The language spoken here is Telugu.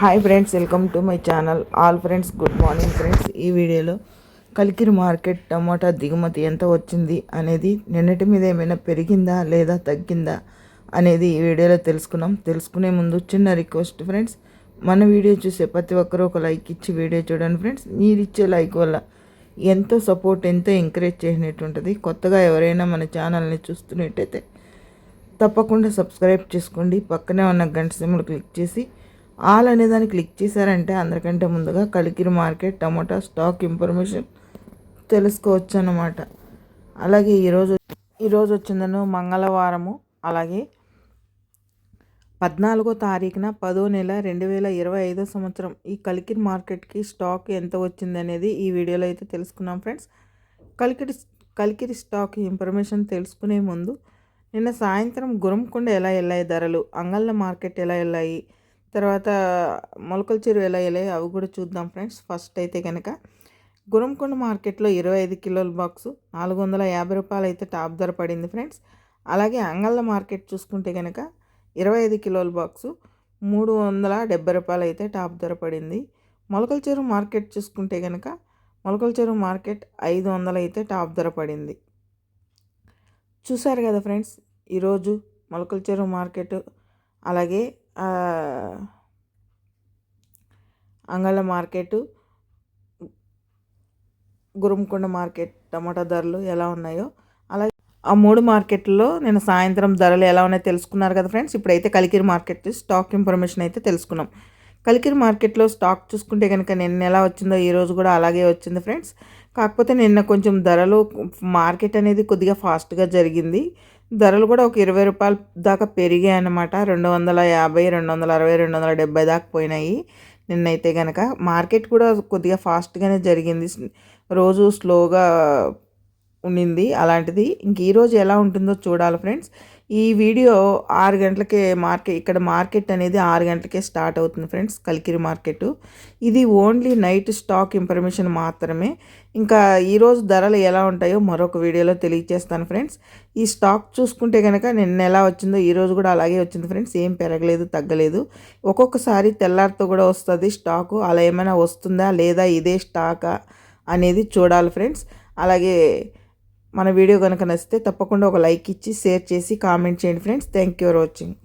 Hi friends welcome to my channel all friends good morning friends ఈ వీడియోలో కలికిరి మార్కెట్ టమాటా దిగుమతి ఎంత వచ్చింది అనేది నిన్నటి మీద ఏమైనా పెరిగిందా లేదా తగ్గిందా అనేది ఈ వీడియోలో తెలుసుకున్నాం. తెలుసుకునే ముందు చిన్న రిక్వెస్ట్ ఫ్రెండ్స్ మన వీడియో చూసే ప్రతి ఒక్కరూ ఒక లైక్ ఇచ్చి వీడియో చూడండి ఫ్రెండ్స్ మీరు ఇచ్చే లైక్ వల్ల ఎంతో సపోర్ట్ ఎంతో ఎంకరేజ్ చేసినట్టు ఉంటుంది కొత్తగా ఎవరైనా మన ఛానల్ని చూస్తున్నట్టయితే తప్పకుండా సబ్స్క్రైబ్ చేసుకోండి. పక్కనే ఉన్న గంట సింబల్ క్లిక్ చేసి ఆల్ అనే దాన్ని క్లిక్ చేశారంటే అందరికంటే ముందుగా Kalikiri market tomato stock information తెలుసుకోవచ్చు అన్నమాట అలాగే ఈరోజు ఈరోజు వచ్చిందను మంగళవారము. అలాగే పద్నాలుగో తారీఖున పదో నెల రెండు వేల ఇరవై ఐదో సంవత్సరం ఈ కలికిరి మార్కెట్కి స్టాక్ ఎంత వచ్చింది అనేది ఈ వీడియోలో అయితే తెలుసుకున్నాం friends. Kalikiri Kalikiri stock information తెలుసుకునే ముందు నిన్న సాయంత్రం గురంకొండ ఎలా వెళ్ళాయి ధరలు అంగళ్ళ మార్కెట్ ఎలా వెళ్ళాయి తర్వాత మొలకల చెరువు ఎలా వెళ్ళాయి అవి కూడా చూద్దాం ఫ్రెండ్స్. ఫస్ట్ అయితే కనుక గురంకొండ మార్కెట్లో ఇరవై ఐదు కిలోల బాక్సు నాలుగు వందల యాభై రూపాయలు అయితే టాప్ ధర పడింది ఫ్రెండ్స్. అలాగే అంగళ్ళ మార్కెట్ చూసుకుంటే కనుక ఇరవై ఐదు కిలోల బాక్సు మూడు వందల డెబ్బై రూపాయలు అయితే టాప్ ధర పడింది. మొలకల చెరువు మార్కెట్ చూసుకుంటే కనుక మొలకల చెరువు మార్కెట్ ఐదు వందలు అయితే టాప్ ధర పడింది. చూసారు కదా ఫ్రెండ్స్ ఈరోజు మొలకల చెరువు మార్కెట్ అలాగే అంగళ్ళ మార్కెట్ గురుంకొండ మార్కెట్ టమాటా ధరలు ఎలా ఉన్నాయో అలాగే ఆ మూడు మార్కెట్లో నేను సాయంత్రం ధరలు ఎలా ఉన్నాయో తెలుసుకున్నారు కదా ఫ్రెండ్స్. ఇప్పుడైతే కలికిరి మార్కెట్ స్టాక్ ఇన్ఫర్మేషన్ అయితే తెలుసుకున్నాం. కలికిరి మార్కెట్లో స్టాక్ చూసుకుంటే కనుక నిన్న ఎలా వచ్చిందో ఈరోజు కూడా అలాగే వచ్చింది ఫ్రెండ్స్. కాకపోతే నిన్న కొంచెం ధరలు మార్కెట్ అనేది కొద్దిగా ఫాస్ట్గా జరిగింది. ధరలు కూడా ఒక ఇరవై రూపాయల దాకా పెరిగాయి అన్నమాట. రెండు వందల యాభై రెండు వందల అరవై రెండు వందల డెబ్బై దాకా పోయినాయి నిన్నైతే కనుక మార్కెట్ కూడా కొద్దిగా ఫాస్ట్గానే జరిగింది. రోజు స్లోగా ఉండింది అలాంటిది. ఇంక ఈరోజు ఎలా ఉంటుందో చూడాలి ఫ్రెండ్స్. ఈ వీడియో ఆరు గంటలకే మార్కెట్ ఇక్కడ మార్కెట్ అనేది ఆరు గంటలకే స్టార్ట్ అవుతుంది ఫ్రెండ్స్ కలికిరి మార్కెట్. ఇది ఓన్లీ నైట్ స్టాక్ ఇన్ఫర్మేషన్ మాత్రమే. ఇంకా ఈరోజు ధరలు ఎలా ఉంటాయో మరొక వీడియోలో తెలియజేస్తాను ఫ్రెండ్స్. ఈ స్టాక్ చూసుకుంటే కనుక నిన్న ఎలా వచ్చిందో ఈరోజు కూడా అలాగే వచ్చింది ఫ్రెండ్స్. ఏం పెరగలేదు తగ్గలేదు. ఒక్కొక్కసారి తెల్లారితో కూడా వస్తుంది స్టాకు. అలా ఏమైనా వస్తుందా లేదా ఇదే స్టాకా అనేది చూడాలి ఫ్రెండ్స్. అలాగే మన వీడియో కనుక నచ్చితే తప్పకుండా ఒక లైక్ ఇచ్చి షేర్ చేసి కామెంట్ చేయండి friends. Thank you for watching